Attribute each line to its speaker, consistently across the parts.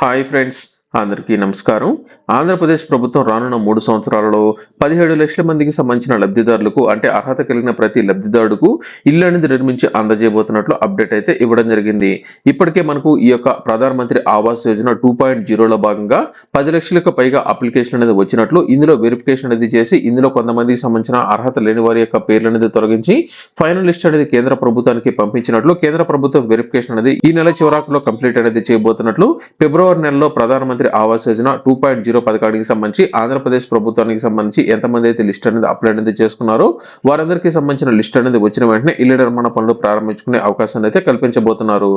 Speaker 1: Hi friends అందరికీ నమస్కారం. ఆంధ్రప్రదేశ్ ప్రభుత్వం రానున్న మూడు సంవత్సరాలలో పదిహేడు లక్షల మందికి సంబంధించిన లబ్ధిదారులకు అంటే అర్హత కలిగిన ప్రతి లబ్ధిదారుడుకు ఇల్లు అనేది నిర్మించి అందజేయబోతున్నట్లు అప్డేట్ అయితే ఇవ్వడం జరిగింది. ఇప్పటికే మనకు ఈ యొక్క ప్రధానమంత్రి ఆవాస్ యోజన టూ పాయింట్ జీరోలో భాగంగా పది లక్షలకు పైగా అప్లికేషన్ అనేది వచ్చినట్లు ఇందులో వెరిఫికేషన్ అనేది చేసి ఇందులో కొంతమందికి సంబంధించిన అర్హత లేని వారి యొక్క పేర్లు అనేది తొలగించి ఫైనల్ లిస్ట్ అనేది కేంద్ర ప్రభుత్వానికి పంపించినట్లు కేంద్ర ప్రభుత్వం వెరిఫికేషన్ అనేది ఈ నెల చివరాకులో కంప్లీట్ అనేది చేయబోతున్నట్లు ఫిబ్రవరి నెలలో Pradhanmantri Awas Yojana two point zero పథకానికి సంబంధించి ఆంధ్రప్రదేశ్ ప్రభుత్వానికి సంబంధించి ఎంతమంది అయితే లిస్ట్ అనేది అప్లై అనేది చేసుకున్నారో వారందరికీ సంబంధించిన లిస్ట్ అనేది వచ్చిన వెంటనే ఇళ్ళ నిర్మాణ పనులు ప్రారంభించుకునే అవకాశాన్ని అయితే కల్పించబోతున్నారు.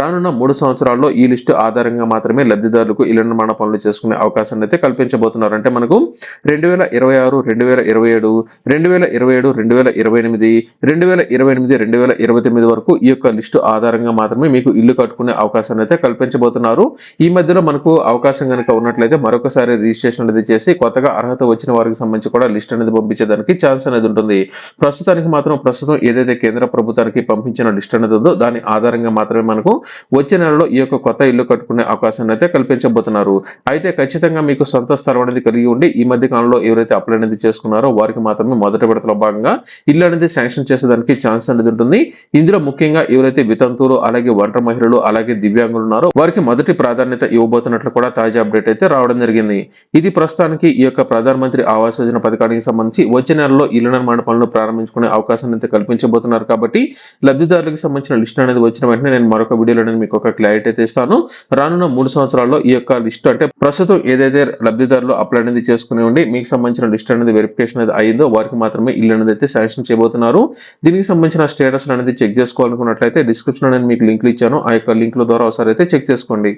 Speaker 1: రానున్న మూడు సంవత్సరాల్లో ఈ లిస్టు ఆధారంగా మాత్రమే లబ్ధిదారులకు ఇళ్ళ నిర్మాణ పనులు చేసుకునే అవకాశాన్ని అయితే కల్పించబోతున్నారు. అంటే మనకు రెండు వేల ఇరవై ఆరు రెండు వేల ఇరవై ఏడు రెండు వేల ఇరవై ఏడు రెండు వేల ఇరవై ఎనిమిది రెండు వేల ఇరవై ఎనిమిది రెండు వేల ఇరవై తొమ్మిది వరకు ఈ యొక్క లిస్టు ఆధారంగా మాత్రమే మీకు ఇల్లు కట్టుకునే అవకాశాన్ని అయితే కల్పించబోతున్నారు. ఈ మధ్యలో మనకు అవకాశం అవకాశం కనుక ఉన్నట్లయితే మరొకసారి రిజిస్ట్రేషన్ అనేది చేసి కొత్తగా అర్హత వచ్చిన వారికి సంబంధించి కూడా లిస్ట్ అనేది పంపించేదానికి ఛాన్స్ అనేది ఉంటుంది. ప్రస్తుతానికి మాత్రం ప్రస్తుతం ఏదైతే కేంద్ర ప్రభుత్వానికి పంపించిన లిస్ట్ అనేది ఉందో దాని ఆధారంగా మాత్రమే మనకు వచ్చే నెలలో ఈ యొక్క కొత్త ఇల్లు కట్టుకునే అవకాశాన్ని అయితే కల్పించబోతున్నారు. అయితే ఖచ్చితంగా మీకు సొంత స్థలం అనేది కలిగి ఉండి ఈ మధ్య కాలంలో ఎవరైతే అప్లై అనేది చేసుకున్నారో వారికి మాత్రమే మొదటి విడతలో భాగంగా ఇల్లు అనేది శాంక్షన్ చేసేదానికి ఛాన్స్ అనేది ఉంటుంది. ఇందులో ముఖ్యంగా ఎవరైతే వితంతువులు అలాగే ఒంటరి మహిళలు అలాగే దివ్యాంగులు ఉన్నారో వారికి మొదటి ప్రాధాన్యత ఇవ్వబోతున్నట్లు కూడా తాజా అప్డేట్ అయితే రావడం జరిగింది. ఇది ప్రస్తుతానికి ఈ యొక్క ప్రధానమంత్రి ఆవాస్ యోజన పథకానికి సంబంధించి వచ్చే నెలలో ఇళ్ళ నిర్మాణ పనులు ప్రారంభించుకునే అవకాశాన్ని అయితే కల్పించబోతున్నారు కాబట్టి లబ్ధిదారులకు సంబంధించిన లిస్ట్ అనేది వచ్చిన వెంటనే నేను మరొక వీడియోలో నేను మీకు ఒక క్లారిటీ అయితే ఇస్తాను. రానున్న మూడు సంవత్సరాల్లో ఈ యొక్క లిస్ట్ అంటే ప్రస్తుతం ఏదైతే లబ్ధిదారులు అప్లై అనేది చేసుకుని ఉండి మీకు సంబంధించిన లిస్ట్ అనేది వెరిఫికేషన్ అనేది అయిందో వారికి మాత్రమే ఇల్లు అనేది అయితే శాంక్షన్ చేయబోతున్నారు. దీనికి సంబంధించిన స్టేటస్ అనేది చెక్ చేసుకోవాలనుకున్నట్లయితే డిస్క్రిప్షన్ అనేది మీకు లింక్లు ఇచ్చాను. ఆ యొక్క లింక్ల ద్వారా ఒకసారి అయితే చెక్ చేసుకోండి.